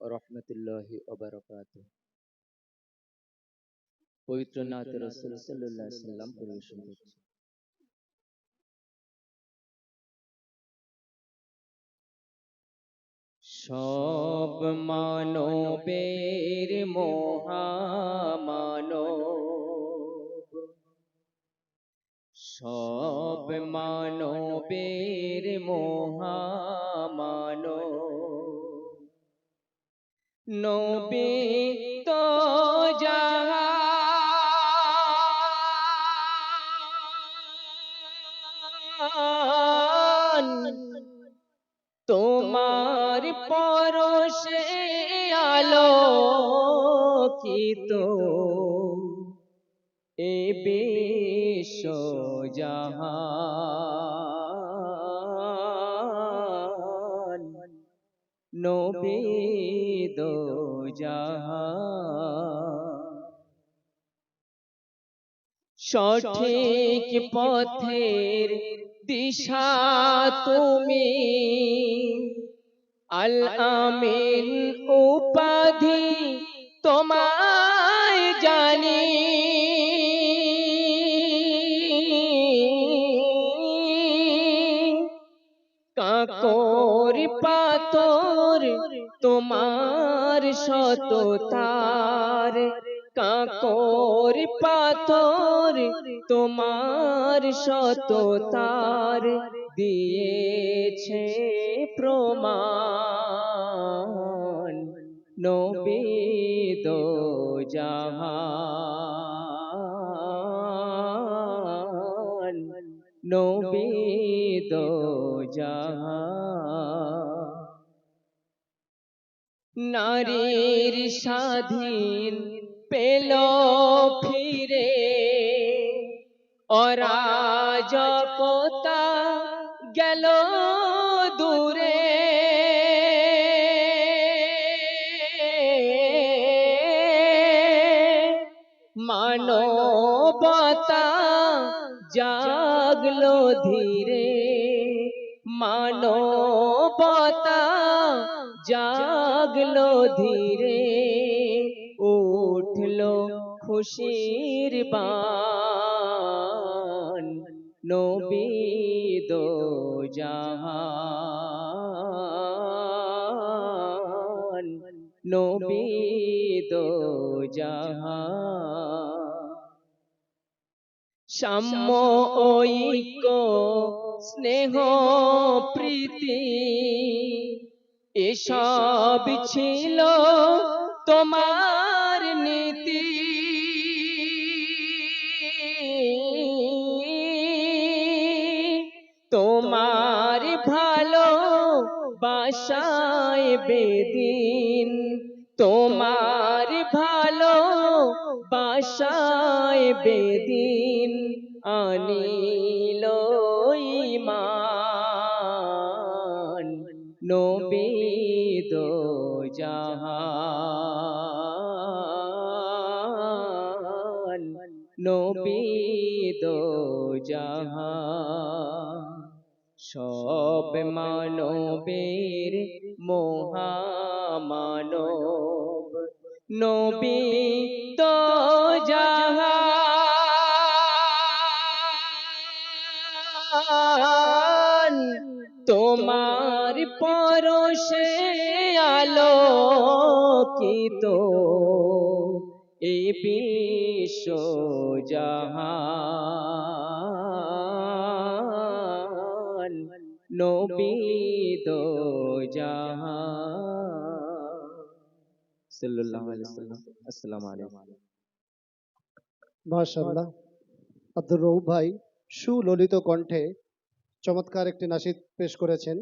রহমতুল্লাহি ওবারাকাত পবিত্র নাত রসুল আলাইহি সাল্লাম পরিবেশন করছি সব মানবের মহামানব। সব মানবের মহামানব। নবী তো জাহান। তোমার পরশে আলোকিত এ বিশ্ব জাহান। নবী দো সঠিক পথের দিশা তুমি। আল আমিন উপাধি তোমায় কাকর পাতর তোমার সততার। কাকর পাথর তোমার সততার দিয়েছে প্রমাণ। নবী দো নারীর স্বাধীন পেল ফিরে। অরাজকতা গেল দূরে। মানবতা জাগলো ধীরে মানবতা জাগলো ধীরে উঠল খুশির বান নবী দো জাহান নবী দো জাহান। সাম্য ঐক্য স্নেহ প্রীতি। এসব ছিল তোমার নীতি। তোমার ভালো বাসায় বেদিন। তোমার বাসায় বেদিন আনিল ইমান নবী দো জাহান। নবী দো জাহান। সব মানবের মহামানব। নবী তোমার পরশে আলোকিত। এই বিশ্ব জাহান, নবী দো জাহান। সাল্লাল্লাহু আলাইহি ওয়াসাল্লাম আসসালামু আলাইকুম মাশাআল্লাহ। আব্দুর রউফ ভাই সুললিত কণ্ঠে চমৎকার একটি নাসিদ পেশ করেছেন।